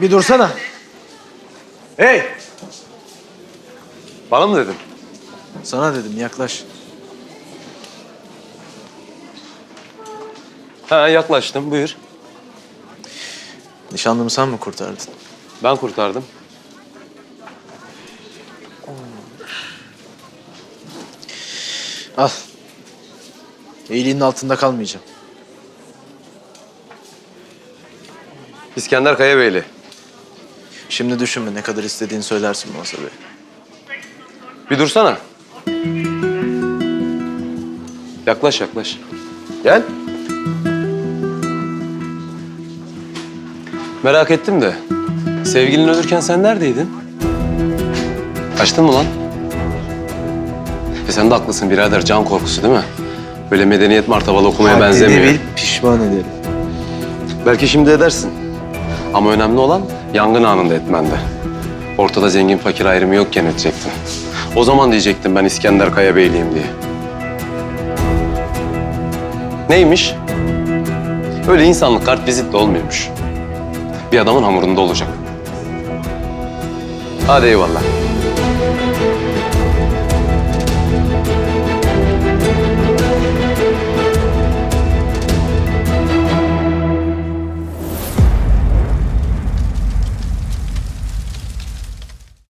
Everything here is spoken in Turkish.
Bir dursana. Hey! Bana mı dedin? Sana dedim yaklaş. Ha yaklaştım buyur. Nişanlımı sen mi kurtardın? Ben kurtardım. Al. İyiliğinin altında kalmayacağım. İskender Kayabeyli. Şimdi düşünme ne kadar istediğini söylersin bana tabii. Bir dursana. Yaklaş yaklaş. Gel. Merak ettim de. Sevgilin ölürken sen neredeydin? Kaçtın mı lan? E sen de haklısın birader. Can korkusu değil mi? Böyle medeniyet martabalı okumaya benzemiyor. Haddini bil, pişman ederim. Belki şimdi edersin. Ama önemli olan yangın anında etmende. Ortada zengin fakir ayrımı yokken edecektin. O zaman diyecektim ben İskender Kaya Beyliyim diye. Neymiş? Öyle insanlık kart vizitle olmuyormuş. Bir adamın hamurunda olacak. Hadi eyvallah.